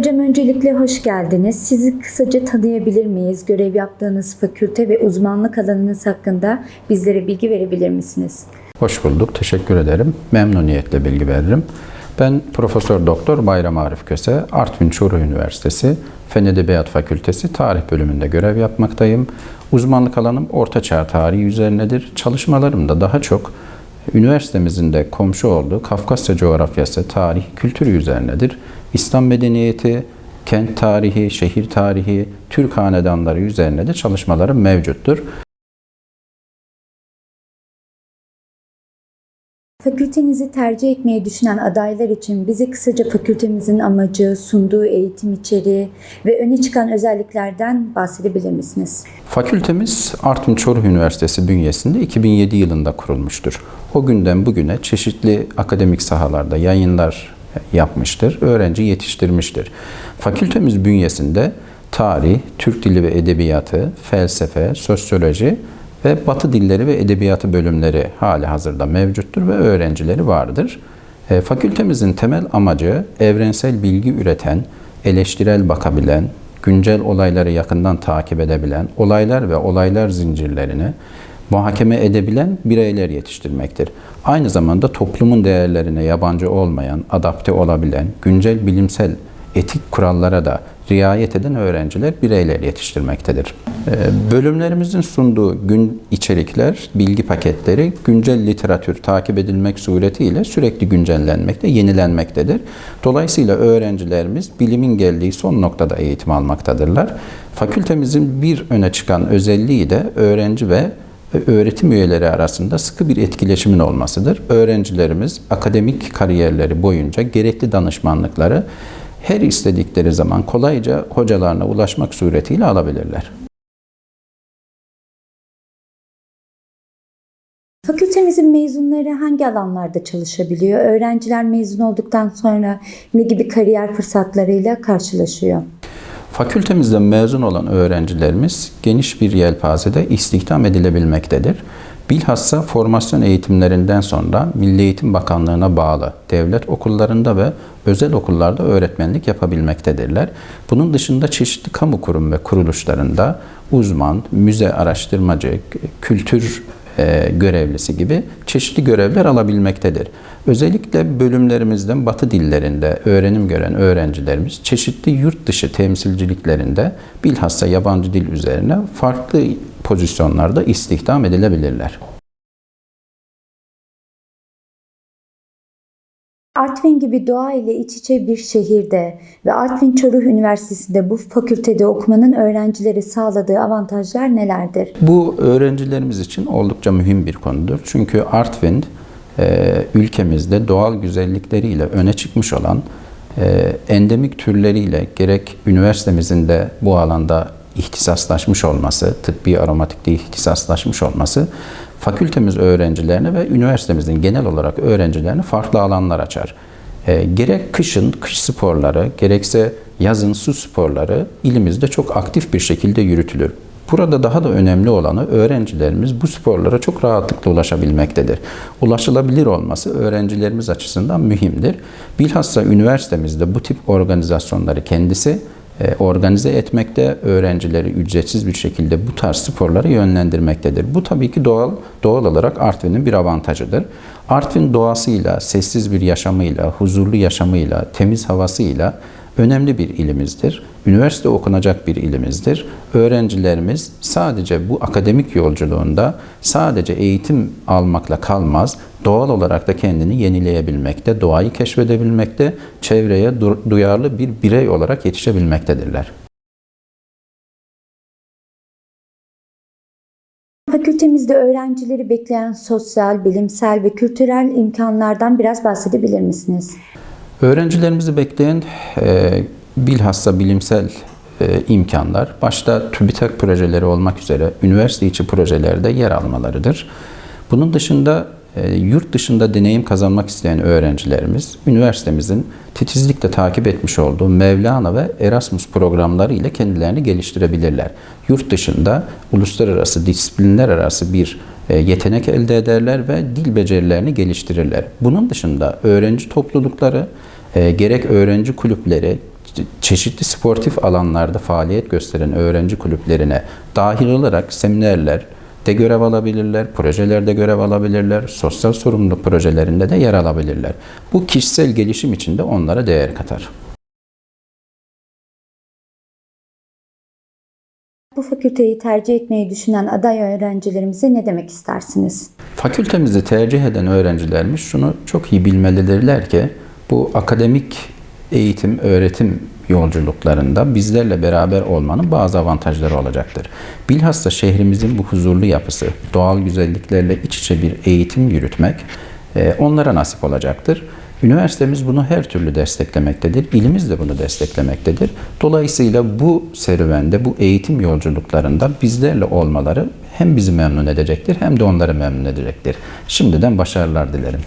Hocam öncelikle hoş geldiniz. Sizi kısaca tanıyabilir miyiz? Görev yaptığınız fakülte ve uzmanlık alanınız hakkında bizlere bilgi verebilir misiniz? Hoş bulduk. Teşekkür ederim. Memnuniyetle bilgi veririm. Ben Profesör Doktor Bayram Arif Köse, Artvin Çuruh Üniversitesi Fen Edebiyat Fakültesi Tarih bölümünde görev yapmaktayım. Uzmanlık alanım Orta Çağ tarihi üzerinedir. Çalışmalarım da daha çok üniversitemizin de komşu olduğu Kafkasya coğrafyası, tarih, kültürü üzerinedir. İslam medeniyeti, kent tarihi, şehir tarihi, Türk hanedanları üzerine de çalışmalarım mevcuttur. Fakültenizi tercih etmeyi düşünen adaylar için bize kısaca fakültemizin amacı, sunduğu eğitim içeriği ve öne çıkan özelliklerden bahsedebilir misiniz? Fakültemiz Artvin Çoruh Üniversitesi bünyesinde 2007 yılında kurulmuştur. O günden bugüne çeşitli akademik sahalarda yayınlar yapmıştır, öğrenci yetiştirmiştir. Fakültemiz bünyesinde tarih, Türk dili ve edebiyatı, felsefe, sosyoloji ve Batı dilleri ve edebiyatı bölümleri hali hazırda mevcuttur ve öğrencileri vardır. E, Fakültemizin temel amacı evrensel bilgi üreten, eleştirel bakabilen, güncel olayları yakından takip edebilen, olaylar ve olaylar zincirlerini muhakeme edebilen bireyler yetiştirmektir. Aynı zamanda toplumun değerlerine yabancı olmayan, adapte olabilen, güncel bilimsel etik kurallara da riayet eden öğrenciler, bireyler yetiştirmektedir. Ee, Bölümlerimizin sunduğu gün içerikler, bilgi paketleri güncel literatür takip edilmek suretiyle sürekli güncellenmekte, yenilenmektedir. Dolayısıyla öğrencilerimiz bilimin geldiği son noktada eğitim almaktadırlar. Fakültemizin bir öne çıkan özelliği de öğrenci ve öğretim üyeleri arasında sıkı bir etkileşimin olmasıdır. Öğrencilerimiz akademik kariyerleri boyunca gerekli danışmanlıkları her istedikleri zaman kolayca hocalarına ulaşmak suretiyle alabilirler. Fakültemizin mezunları hangi alanlarda çalışabiliyor? Öğrenciler mezun olduktan sonra ne gibi kariyer fırsatlarıyla karşılaşıyor? Fakültemizden mezun olan öğrencilerimiz geniş bir yelpazede istihdam edilebilmektedir. Bilhassa formasyon eğitimlerinden sonra Milli Eğitim Bakanlığı'na bağlı devlet okullarında ve özel okullarda öğretmenlik yapabilmektedirler. Bunun dışında çeşitli kamu kurum ve kuruluşlarında uzman, müze araştırmacı, kültür görevlisi gibi çeşitli görevler alabilmektedir. Özellikle bölümlerimizden Batı dillerinde öğrenim gören öğrencilerimiz çeşitli yurt dışı temsilciliklerinde bilhassa yabancı dil üzerine farklı pozisyonlarda istihdam edilebilirler. Artvin gibi doğa ile iç içe bir şehirde ve Artvin Çoruh Üniversitesi'nde bu fakültede okumanın öğrencilere sağladığı avantajlar nelerdir? Bu öğrencilerimiz için oldukça mühim bir konudur. Çünkü Artvin e, ülkemizde doğal güzellikleriyle öne çıkmış olan e, endemik türleriyle gerek üniversitemizin de bu alanda ihtisaslaşmış olması, tıbbi aromatikte ihtisaslaşmış olması fakültemiz öğrencilerine ve üniversitemizin genel olarak öğrencilerine farklı alanlar açar. E, gerek kışın kış sporları, gerekse yazın su sporları ilimizde çok aktif bir şekilde yürütülür. Burada daha da önemli olanı öğrencilerimiz bu sporlara çok rahatlıkla ulaşabilmektedir. Ulaşılabilir olması öğrencilerimiz açısından mühimdir. Bilhassa üniversitemizde bu tip organizasyonları kendisi organize etmekte, öğrencileri ücretsiz bir şekilde bu tarz sporlara yönlendirmektedir. Bu tabii ki doğal doğal olarak Artvin'in bir avantajıdır. Artvin doğasıyla, sessiz bir yaşamıyla, huzurlu yaşamıyla, temiz havasıyla önemli bir ilimizdir. Üniversite okunacak bir ilimizdir. Öğrencilerimiz sadece bu akademik yolculuğunda sadece eğitim almakla kalmaz, doğal olarak da kendini yenileyebilmekte, doğayı keşfedebilmekte, çevreye duyarlı bir birey olarak yetişebilmektedirler. Fakültemizde öğrencileri bekleyen sosyal, bilimsel ve kültürel imkanlardan biraz bahsedebilir misiniz? Öğrencilerimizi bekleyen e, bilhassa bilimsel e, imkanlar, başta TÜBİTAK projeleri olmak üzere üniversite içi projelerde yer almalarıdır. Bunun dışında e, yurt dışında deneyim kazanmak isteyen öğrencilerimiz, üniversitemizin titizlikle takip etmiş olduğu Mevlana ve Erasmus programları ile kendilerini geliştirebilirler. Yurt dışında uluslararası, disiplinler arası bir yetenek elde ederler ve dil becerilerini geliştirirler. Bunun dışında öğrenci toplulukları, e, gerek öğrenci kulüpleri, çeşitli sportif alanlarda faaliyet gösteren öğrenci kulüplerine dahil olarak seminerler de görev alabilirler, projelerde görev alabilirler, sosyal sorumluluk projelerinde de yer alabilirler. Bu kişisel gelişim için de onlara değer katar. Bu fakülteyi tercih etmeyi düşünen aday öğrencilerimize ne demek istersiniz? Fakültemizi tercih eden öğrencilerimiz şunu çok iyi bilmelidirler ki bu akademik eğitim, öğretim yolculuklarında bizlerle beraber olmanın bazı avantajları olacaktır. Bilhassa şehrimizin bu huzurlu yapısı, doğal güzelliklerle iç içe bir eğitim yürütmek e, onlara nasip olacaktır. Üniversitemiz bunu her türlü desteklemektedir. İlimiz de bunu desteklemektedir. Dolayısıyla bu serüvende, bu eğitim yolculuklarında bizlerle olmaları hem bizi memnun edecektir hem de onları memnun edecektir. Şimdiden başarılar dilerim.